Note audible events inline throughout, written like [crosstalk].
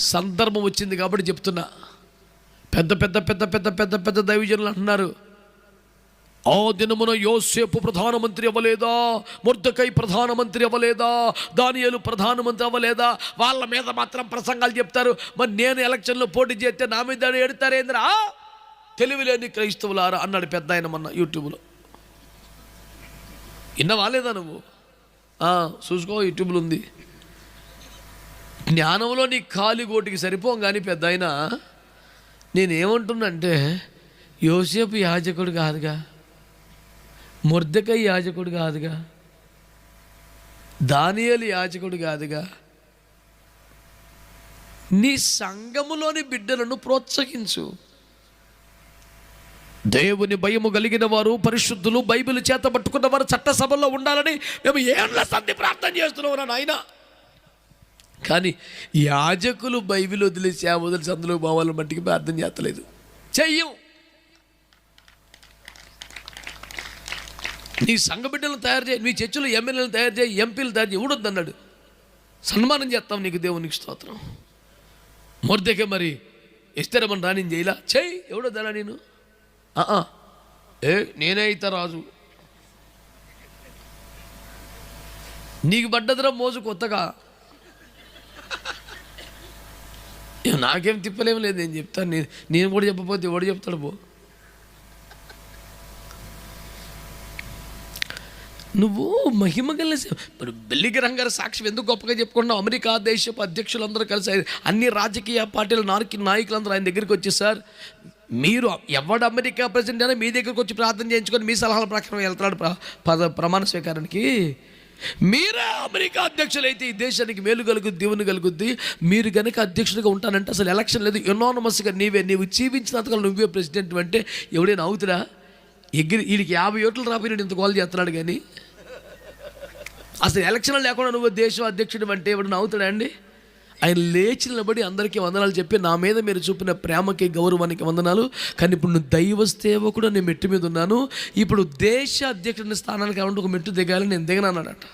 సందర్భం వచ్చింది కాబట్టి చెప్తున్నా. పెద్ద పెద్ద పెద్ద పెద్ద పెద్ద పెద్ద దైవజనులు అంటున్నారు. ఆ దినమున యోసేపు ప్రధానమంత్రి అవ్వలేదా? ముర్దకై ప్రధానమంత్రి అవ్వలేదా? దానియలు ప్రధానమంత్రి అవ్వలేదా? వాళ్ళ మీద మాత్రం ప్రసంగాలు చెప్తారు. మరి నేను ఎలక్షన్లో పోటీ చేస్తే నా మీద ఎడతారేంద్రా తెలివిలేని క్రైస్తవులారా అన్నాడు పెద్ద ఆయన మొన్న యూట్యూబ్లో. విన్నవా లేదా నువ్వు? చూసుకో యూట్యూబ్లో ఉంది. జ్ఞానంలో నీ కాలి గోటికి సరిపోం కానీ పెద్ద ఆయన నేనేమంటున్నంటే యోసేపు యాజకుడు కాదుగా ముర్దకై యాజకుడు కాదుగా దానియలు యాజకుడు కాదుగా నీ సంఘములోని బిడ్డలను ప్రోత్సహించు. దేవుని భయము కలిగిన వారు పరిశుద్ధులు బైబిల్ చేత పట్టుకున్న వారు చట్టసభల్లో ఉండాలని మేము ఏళ్ళ సంధి ప్రార్థన చేస్తున్నాం నాయన. కానీ యాజకులు బైబిల్ వదిలేసి ఆ వదిలేసి అందులో బావాల మట్టికి ప్రార్థన చేస్తలేదు. చెయ్యం. నీ సంఘ బిడ్డలను తయారు చేయి నీ చర్చలు ఎమ్మెల్యేలను తయారు చేయి ఎంపీలు తయారు చేయి ఎవడొద్దు అన్నాడు సన్మానం చేస్తాం నీకు దేవునికి స్తోత్రం. మొర్దకే మరి ఇస్తారమని రాని చేయలా? చెయ్యి. ఎవడొద్దనా నేను? ఏ నేనే అయితా రాజు. నీకు పడ్డదిరా మోజు కొత్తగా ఇక నాకేం తిప్పలేం లేదు నేను చెప్తాను. నేను నేను కూడా చెప్పపోతే ఎవడు చెప్తాడు పో. నువ్వు మహిమ కలిసి ఇప్పుడు బెల్లిగ్రహం గారి సాక్ష్యం ఎందుకు గొప్పగా చెప్పుకున్నావు అమెరికా దేశపు అధ్యక్షులందరూ కలిసి అన్ని రాజకీయ పార్టీల నాయకి నాయకులందరూ ఆయన దగ్గరికి వచ్చి సార్ మీరు ఎవడు అమెరికా ప్రెసిడెంట్ అయినా మీ దగ్గరికి వచ్చి ప్రార్థన చేయించుకొని మీ సలహాల ప్రకారం వెళ్తాడు ప్ర- పద ప్రమాణ స్వీకారానికి మీరే అమెరికా అధ్యక్షులైతే ఈ దేశానికి మేలు కలుగుద్ది దేవుని కలుగుద్ది. మీరు కనుక అధ్యక్షుడిగా ఉంటానంటే అసలు ఎలక్షన్ లేదు. ఎనానమస్గా నీవే నీవు జీవించినంతకాలం నువ్వే ప్రెసిడెంట్ అంటే ఎవడైనా అవుతురా? ఎగిరి వీడికి యాభై ఓట్లు రాపోయినాడు ఇంత గోల్ చేస్తున్నాడు కానీ. అసలు ఎలక్షన్ లేకుండా నువ్వు దేశం అధ్యక్షుడు అంటే ఎవడన్నా అవుతాడా అండి? ఆయన లేచి నిలబడి అందరికీ వందనాలు చెప్పి నా మీద మీరు చూపిన ప్రేమకి గౌరవానికి వందనాలు. కానీ ఇప్పుడు నువ్వు దైవ సేవకుడు నేను మెట్టు మీద ఉన్నాను. ఇప్పుడు దేశ అధ్యక్షుడిని స్థానానికి కావాలంటే ఒక మెట్టు దిగాలి నేను దిగనన్నాడట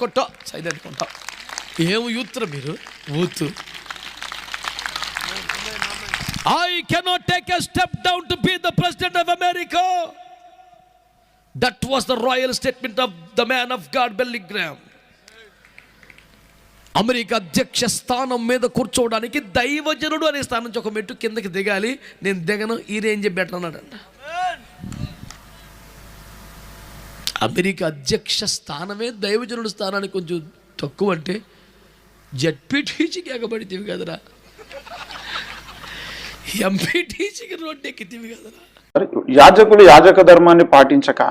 కొట్టో సైలెంట్ కొంటా ఏం యూత్ర మీరు? ఊతు. I cannot take a step down to be the president of America that was the royal statement of the man of God బెల్లిగ్రామ్ America అధ్యక్ష స్థానం మీద కూర్చోవడానికి దైవజనుడు అనే స్థానం నుంచి ఒక మెట్టు కిందకి దిగాలి. నేను దిగను ఈ రేంజ్ బెటర్ అన్నాడంట అమెరికా అధ్యక్ష స్థానమే దైవజనుడు స్థానానికి కొంచెం తక్కువ అంటే జడ్పీటీసీకి ఎగబడితేవి కదరా. ఎంపీటీసీకి రోడ్డు ఎక్కితేవి కదరా. యాజకులు యాజక ధర్మాన్ని పాటించక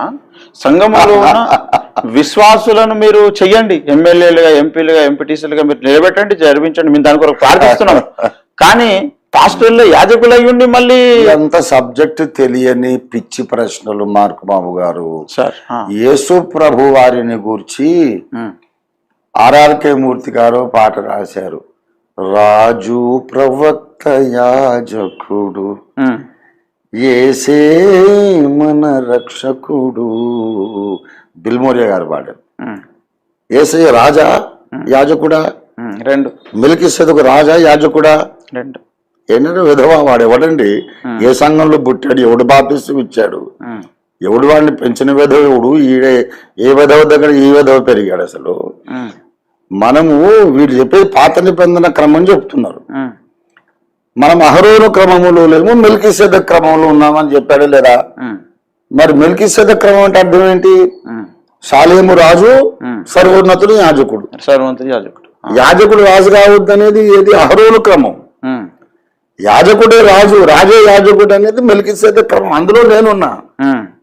సంఘములో ఉన్న [laughs] విశ్వాసులను మీరు చెయ్యండి. ఎమ్మెల్యేలుగా ఎంపీలుగా ఎంపీటీసీలుగా మీరు నిలబెట్టండి జరిపించండి. మేము దాని కొరకు ప్రార్థిస్తున్నాం [laughs] కానీ పాస్టర్లు యాజకులు అయ్యుండి మళ్ళీ అంత సబ్జెక్ట్ తెలియని పిచ్చి ప్రశ్నలు మార్కు బాబు గారు. యేసు ప్రభు వారిని గూర్చి ఆర్ఆర్కే మూర్తి గారు పాట రాశారు. రాజు ప్రవక్త యాజకుడు ఏసే మన రక్షకుడు. బిల్మోరియా గారు పాడారు. ఏసే రాజా యాజకుడా? రెండు. మిల్కి రాజా యాజకుడా? రెండు. ఏంటంటే విధవా వాడు ఎవడండి? ఏ సంఘంలో పుట్టాడు? ఎవడు బాపిస్తూ ఇచ్చాడు? ఎవడు వాడిని పెంచిన విధవ ఎవడు? ఈడే ఏ విధవ దగ్గర ఈ విధవ పెరిగాడు అసలు? మనము వీడు చెప్పేది పాత నిబంధన క్రమం చెప్తున్నారు. మనం అహరోను క్రమములో లేము మిల్కి క్రమంలో ఉన్నామని చెప్పాడు లేదా? మరి మిల్కి క్రమం అంటే అర్థం ఏంటి. సాలేము రాజు సర్వోన్నతుడు యాజకుడు. సర్వమంత్రి యాజకుడు. యాజకుడు రాజు కావద్దు అనేది ఏది? అహరోను క్రమం. యాజకుడే రాజు రాజే యాజకుడు అనేది మిల్కి క్రమం. అందులో నేనున్నా.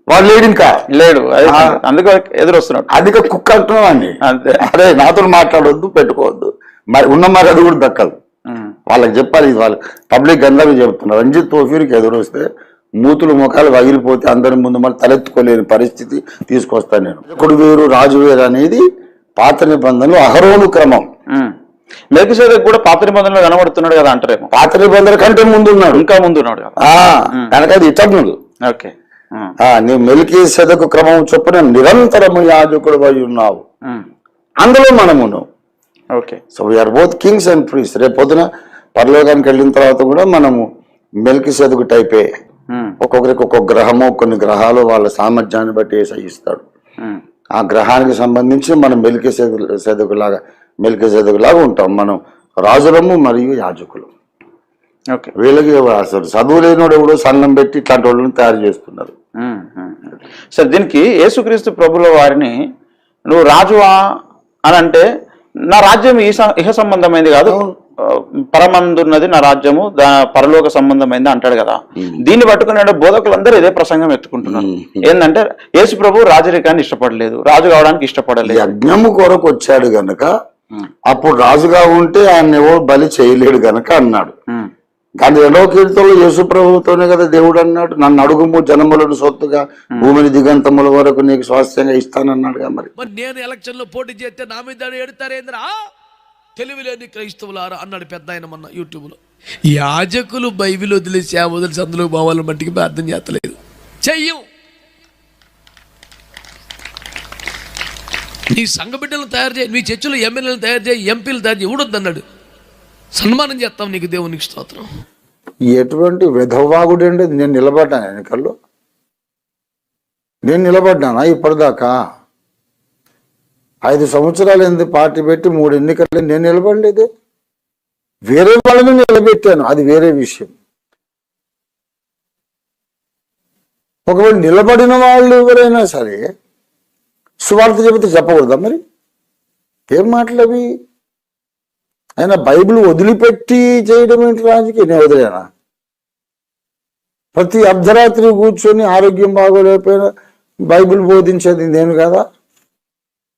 వాడు లేడు ఇంకా. లేడు. అందుకే ఎదురు వస్తున్నాడు అధిక కుక్క అంటున్నామండి అంతే. అదే నాతో మాట్లాడొద్దు పెట్టుకోవద్దు. మరి ఉన్న మరి అది కూడా దక్కదు. వాళ్ళకి చెప్పాలి ఇది వాళ్ళు పబ్లిక్ గందరగా చెప్తున్నారు. రంజిత్ తోఫీర్కి ఎదురు వస్తే మూతులు ముఖాలు వగిలిపోతే అందరి ముందు మళ్ళీ తలెత్తుకోలేని పరిస్థితి తీసుకొస్తాను నేను. రాజకుడు వేరు రాజు వేరు అనేది పాత నిబంధనలు అహరోను క్రమం. ఉమ్. మెల్కిసెదెక్ కూడా పాత నిబంధనలో కనబడుతున్నాడు కదా అంటారేమో. పాత నిబంధనల కంటే ముందు ఉన్నాడు ఇంకా ముందు ఉన్నాడు కదా. ఆ, కనుక అది ఇతరులు. ఓకే. ఉమ్, ఆ, నీవు మెలికి సెదకు క్రమం చొప్పున నిరంతరము యాజకుడు అయి ఉన్నావు. అందులో మనమును. Okay. So we are both kings and priests రేపు పొద్దున పరలోకానికి వెళ్ళిన తర్వాత కూడా మనము మెల్కి సెదుగు టైపే ఒక్కొక్కరికి ఒక్కొక్క గ్రహము కొన్ని గ్రహాలు వాళ్ళ సామర్థ్యాన్ని బట్టి ఇస్తాడు ఉమ్, ఆ గ్రహానికి సంబంధించి మనం మెలికి సెదుగులాగా మెలికి సెదుగులాగా ఉంటాం. మనం రాజులము మరియు యాజకులు. ఓకే. వీళ్ళకి అసలు చదువు లేనివాడు ఎవడో సంఘం పెట్టి ఇట్లాంటి వాళ్ళని తయారు చేస్తున్నారు. సరే దీనికి యేసుక్రీస్తు ప్రభుల వారిని నువ్వు రాజువా అని అంటే నా రాజ్యం ఈ ఇహ సంబంధమైంది కాదు. పరమందున్నది నా రాజ్యము దా పరలోక సంబంధమైంది అంటాడు కదా. దీన్ని పట్టుకునే బోధకులందరూ ఇదే ప్రసంగం ఎత్తుకుంటున్నారు. ఏంటంటే యేసు ప్రభు రాజరికాన్ని ఇష్టపడలేదు రాజు కావడానికి ఇష్టపడలేదు. యజ్ఞము కొరకు వచ్చాడు గనక అప్పుడు రాజుగా ఉంటే ఆయన ఎవరు బలి చేయలేడు గనక అన్నాడు. కానీ రెండవ కీర్తనలో యేసు ప్రభుతోనే కదా దేవుడు అన్నాడు. నన్ను అడుగుము జనములను సొత్తుగా భూమిని దిగంతముల వరకు నీకు స్వాస్థ్యంగా ఇస్తానన్నాడు కదా మరి. మరి నేను ఎలక్షన్లో పోటీ చేస్తే నా మీద ఎడతారేంద్రా తెలివి లేని క్రైస్తవులారా అన్నాడు పెద్ద ఆయన మొన్న యూట్యూబ్లో. యాజకులు బైబిల్ వదిలేసి ఆ వదిలేసి అందులో పోవాలని మట్టికి ప్రార్థన చేస్తలేదు. చెయ్యం. నీ సంఘ బిడ్డలను తయారు చేయి నీ చర్చలు ఎమ్మెల్యేలను తయారు చేయి ఎంపీలు తయారు చేయి ఊడొద్దు అన్నాడు సన్మానం చేస్తాం నీకు దేవునికి స్తోత్రం. ఎటువంటి విధవాగుడు అండి నేను నిలబడ్డాను ఎన్నికల్లో నేను నిలబడ్డానా ఇప్పటిదాకా? ఐదు సంవత్సరాలు ఎందుకు పార్టీ పెట్టి మూడు ఎన్నికలు నేను నిలబడలేదే. వేరే వాళ్ళని నిలబెట్టాను. అది వేరే విషయం. ఒకవేళ నిలబడిన వాళ్ళు ఎవరైనా సరే సువార్త చెబితే చెప్పకూడదా మరి? ఏం మాటలవి ఆయన బైబిల్ వదిలిపెట్టి చేయడం ఏంటి రాజకీయ? నేను వదిలేనా? ప్రతి అర్ధరాత్రి కూర్చొని ఆరోగ్యం బాగోలేకపోయినా బైబిల్ బోధించేది నేను కదా?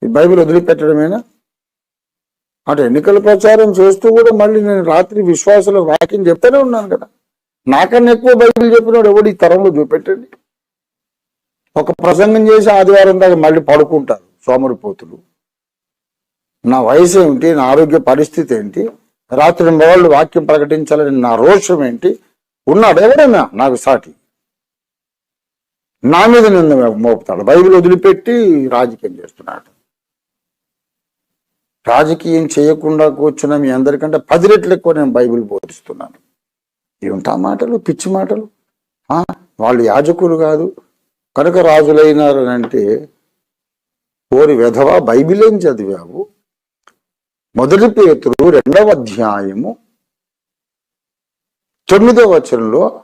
ఈ బైబిల్ వదిలిపెట్టడమేనా? అటు ఎన్నికల ప్రచారం చేస్తూ కూడా మళ్ళీ నేను రాత్రి విశ్వాసంలో వాక్యం చెప్తానే ఉన్నాను కదా. నాకన్నా ఎక్కువ బైబిల్ చెప్పినాడు ఎవడు ఈ తరంలో చూపెట్టండి? ఒక ప్రసంగం చేసి ఆదివారం దాకా మళ్ళీ పడుకుంటారు సోమరిపోతులు. నా వయసు ఏమిటి నా ఆరోగ్య పరిస్థితి ఏంటి? రాత్రి వాళ్ళు వాక్యం ప్రకటించాలని నా రోషం ఏంటి? ఉన్నాడు ఎవరైనా నాకు సాటి. నా మీద నిన్న మోపుతాడు. బైబిల్ వదిలిపెట్టి రాజకీయం చేస్తున్నాడు. రాజకీయం చేయకుండా కూర్చున్న మీ అందరికంటే పది రెట్లు ఎక్కువ నేను బైబిల్ బోధిస్తున్నాను. ఏమిటా మాటలు పిచ్చి మాటలు. ఆ, వాళ్ళు యాజకులు కాదు. కనుక రాజులైనారు అంటే ఓరి వెధవా బైబిల్ ఏం చదివావు? మొదటి పేతుడు రెండవ అధ్యాయము తొమ్మిదవ వచనంలో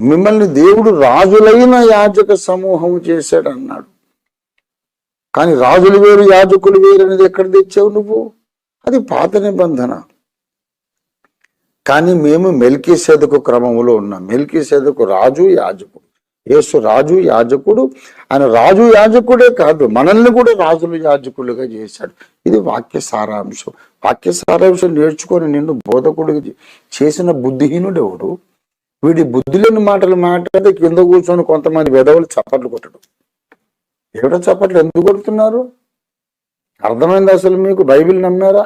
మిమ్మల్ని దేవుడు రాజులైన యాజక సమూహం చేశాడు అన్నాడు కానీ రాజులు వేరు యాజకులు వేరు అనేది ఎక్కడ తెచ్చావు నువ్వు? అది పాత నిబంధన. కానీ మేము మెల్కీ సెదకు క్రమంలో ఉన్నాం. మెల్కీ సెదకు రాజు యాజకుడు. యేసు రాజు యాజకుడు. ఆయన రాజు యాజకుడే కాదు మనల్ని కూడా రాజులు యాజకులుగా చేశాడు. ఇది వాక్య సారాంశం. వాక్య సారాంశం నేర్చుకొని నిన్ను బోధకుడు చేసిన బుద్ధిహీనుడు ఎవడు? వీడి బుద్ధి లేని మాటలు మాట్లాడితే కింద కూర్చొని కొంతమంది వెధవులు చప్పట్లు కొట్టడం. ఏమిటో చప్పట్లు ఎందుకు కొడుతున్నారు? అర్థమైంది అసలు మీకు? బైబిల్ నమ్మారా?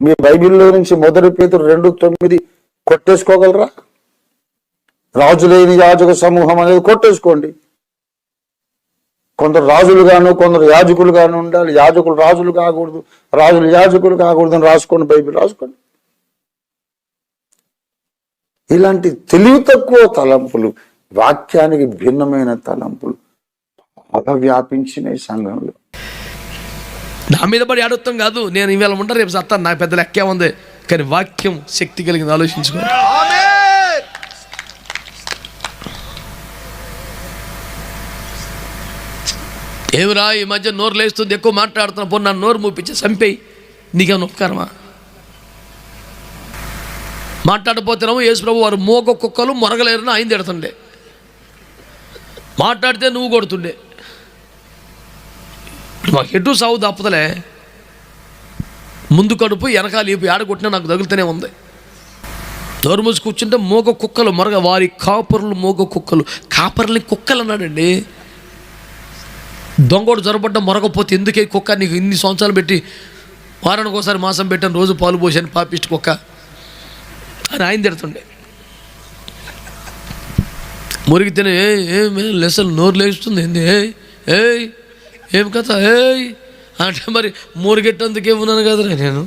మీ బైబిల్లో నుంచి మొదటి పేతురు రెండు తొమ్మిది కొట్టేసుకోగలరా? రాజులేని యాజక సమూహం అనేది కొట్టేసుకోండి. కొందరు రాజులుగాను కొందరు యాజకులుగాను ఉండాలి. యాజకులు రాజులు కాకూడదు. రాజులు యాజకులు కాకూడదు అని రాసుకోండి బైబిల్ రాసుకోండి. ఇలాంటి తెలివి తక్కువ తలంపులు వాక్యానికి భిన్నమైన తలంపులు. బాగా వ్యాపించినాయి సంఘంలో. నా మీద పడి అడుగుతాం కాదు నేను ఇవాళ ఉంటా రేపు సత్తాను నాకు పెద్ద లెక్కే ఉంది కానీ వాక్యం శక్తి కలిగింది ఆలోచించుకో. ఏమిరా ఈ మధ్య నోరు లేస్తుంది ఎక్కువ మాట్లాడుతున్నా పో నన్ను నోరు మూపించి చంపేయి. నీకేమైనా ఉపకారమా? మాట్లాడపోతున్నాము యేసుప్రభు వారు మోగ కుక్కలు మొరగలేరని ఆయన తిడుతుండే. మాట్లాడితే నువ్వు కొడుతుండే. ఎటు సాగు తప్పదలే ముందు కడుపు వెనకాల ఈపు ఆడ కొట్టినా నాకు తగులుతూనే ఉంది. నోరు మూసి కూర్చుంటే మోగ కుక్కలు మరగ వారి కాపరులు మోగ కుక్కలు. కాపర్లని కుక్కలు అన్నాడండి. దొంగోడు జొరబడ్డ మరగపోతే ఎందుకే కుక్క? నీకు ఇన్ని సంవత్సరాలు పెట్టి వారానికి ఒకసారి మాసం పెట్టాను రోజు పాలు పోసాను పాపిస్ట్ కుక్క అని ఆయన తిడుతుండే. మురిగితేనే ఏ ఏం లెసలు నోరు లేస్తుంది ఏంది? ఏ ఏం కథ? ఏ అంటే మరి మూరుగెట్టందుకే ఉన్నాను కదరా నేను?